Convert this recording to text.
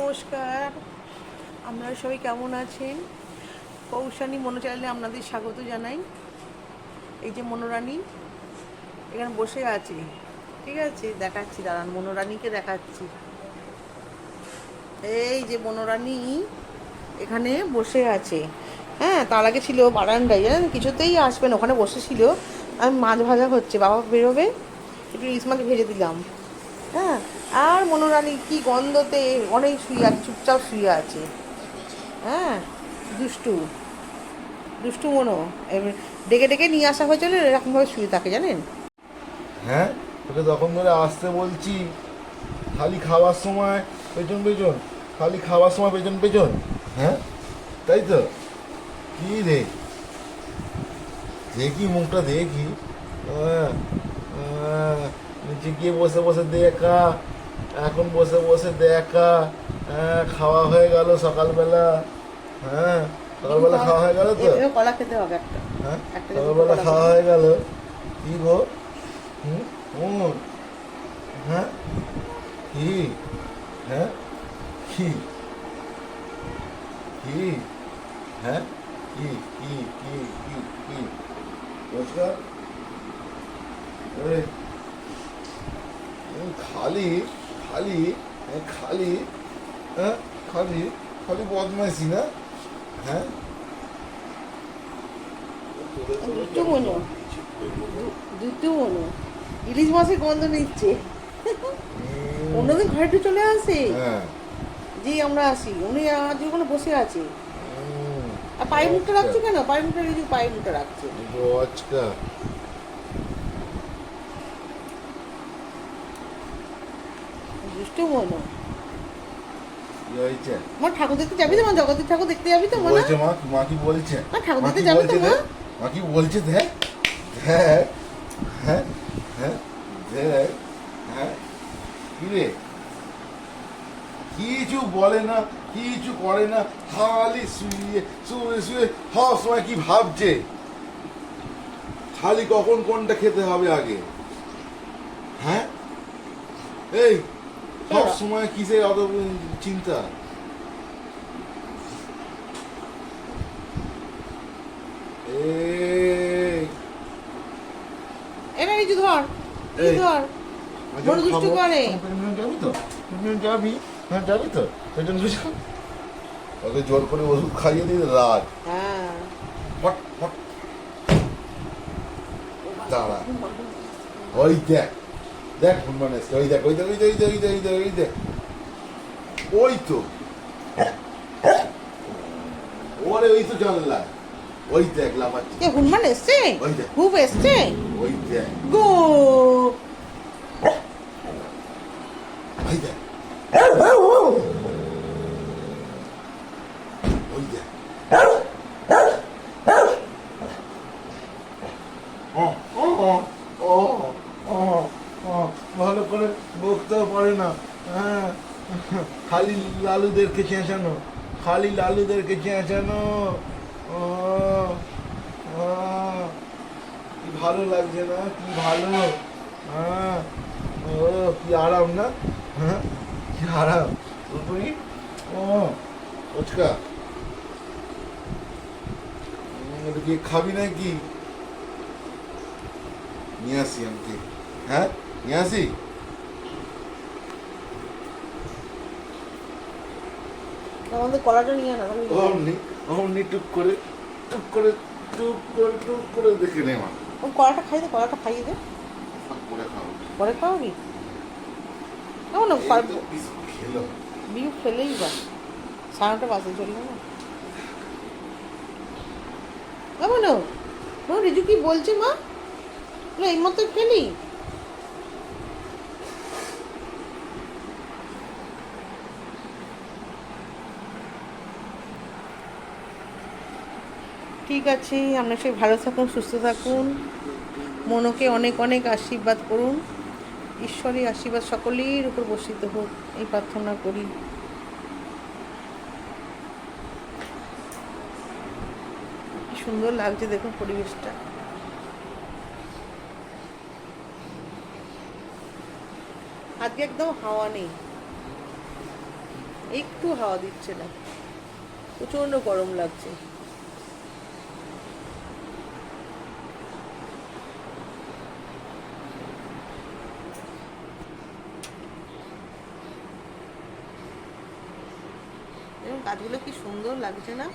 নমস্কার। আপনারা সবাই কেমন আছেন? কৌশানী মনো চ্যানেলে আপনাদের স্বাগত জানাই। এই যে মনোরানী, এখানে বসে আছে। ঠিক আছে? দেখাচ্ছি, দাঁড়ান, মনোরানীকে দেখাচ্ছি। এই যে মনোরানী, এখানে বসে আছে। হ্যাঁ তার আগে ছিল বারান্দায়, জানেন? কিছুতেই আসবেন ওখানে বসেছিল। আমি মাছ ভাজা হচ্ছে, বাবা বেরোবে, একটু ইলিশ মাছ ভেজে দিলাম। আর মনোরানী কি গন্ধতে অনেক শুয়ে আছে চুপচাপ শুয়ে আছে। হ্যাঁ দুষ্টু। দুষ্টু মনো ডেকে ডেকে নিয়ে আসা হয়েছিল এরকমভাবে শুয়ে থাকে জানেন? হ্যাঁ তোকে তখন ধরে আসতে বলছি খালি খাওয়ার সময় পেছন পেছন খালি খাওয়ার সময় পেছন পেছন হ্যাঁ? তাই তো? কি রে? দেখি মুখটা দেখি। আহ, নিচে গিয়ে বসে বসে দেখা। এখন বসে বসে দেখা হ্যাঁ খাওয়া হয়ে গেল সকালবেলা হ্যাঁ সকালবেলা খাওয়া হয়ে গেল তো? কলা খেতে হবে একটা। হ্যাঁ সকালবেলা খাওয়া হয়ে গেল। কি গো? হুম হ্যাঁ কি? হ্যাঁ কি? কি? হ্যাঁ কি কি কি কি কি? এই খালি খালি খালি হ্যাঁ খালি খালি বদমাইশি না? হ্যাঁ? দুষ্টু মনো দুষ্টু মনো ইলিশ মাছের গন্ধ নিচ্ছে। অন্যদিন ঘরে একটু চলে আসে। হ্যাঁ। যে আমরা আসি। উনি আজ ওখানে বসে আছে। আর পায়ের মুখটা রাখছে কেন? পায়ের মুখটা রেখে পায়ের মুখটা রাখছে। দুষ্টু মনো মা ঠাকুর দেখতে যাবি তো? মা জগতের ঠাকুর দেখতে যাবি তো? মা বলছে মা? মা কি বলছে? মা ঠাকুর দেখতে যাবে তো, মা? মা কি বলছে দেখ? হ্যাঁ হ্যাঁ? হ্যাঁ? দেখ? হ্যাঁ? কি রে? কিছু বলে না কিছু করে না খালি শুয়ে শুয়ে শুয়ে সব সময় কি ভাবছে? খালি কখন কোনটা খেতে হবে আগে? হ্যাঁ? এই সব সময় কিসের অত চিন্তা? এই। এবার ধর এই এই। ধর। বড় দুষ্টু করে। যাবি তো? যাবি? হ্যাঁ যাবি তো? পেছন পেছন ওকে জোর করে ওষুধ খাইয়ে দিয়ে রাত। হ্যাঁ। ফট ফট। দাঁড়া। ওই দেখ দেখ হনুমান এসছে ওই দেখ ওই দেখ ওই দেখ ওই দেখ ওই দেখ ওই দেখ। ওই তো। ওরে ওই তো জানলা ওই দেখ লাফাচ্ছে। এ হনুমান এসছে? ওই দেখ। খুব এসছে? ওই দেখ। গো ওই দেখ। ওই দেখ ও, ও, ও, ও, ও, ও, ভালো করে বকতেও পারে না। হ্যাঁ। খালি লালুদেরকে চেঁচানো। খালি লালুদেরকে চেঁচানো। কি ভালো লাগছে না? কি ভালো। হ্যাঁ। ও, কি আরাম না? হ্যাঁ। কি আরাম। পুরোপুরি ও ফুচকা খাবি নাকি? নিয়ে আসি আমি হ্যাঁ? নিয়ে আসি আমাদের কলাটা নিয়ে না আমি অমনি অমনি টুক করে টুক করে টুক করে টুক করে দেখে নে মা। ও কলাটা খাই দে কলাটা খাইয়ে দে। খাও পরে খাওয়াবি? কেমন খেলো। বিউ ফেলেই বা। সারাটা বাসে চলবে না কেমন রিজু কি বলছে মা? বলে এই মতো খেলি। ঠিক আছে আপনার সবাই ভালো থাকুন, সুস্থ থাকুন। মনকে অনেক অনেক আশীর্বাদ করুন। ঈশ্বরের আশীর্বাদ সকলের উপর বর্ষিত হোক, এই প্রার্থনা করি। সুন্দর লাগছে দেখুন পরিবেশটা। আজকে একদম হাওয়া নেই। একটু হাওয়া দিচ্ছে না। প্রচণ্ড গরম লাগছে। গাছগুলো কি সুন্দর লাগছে না?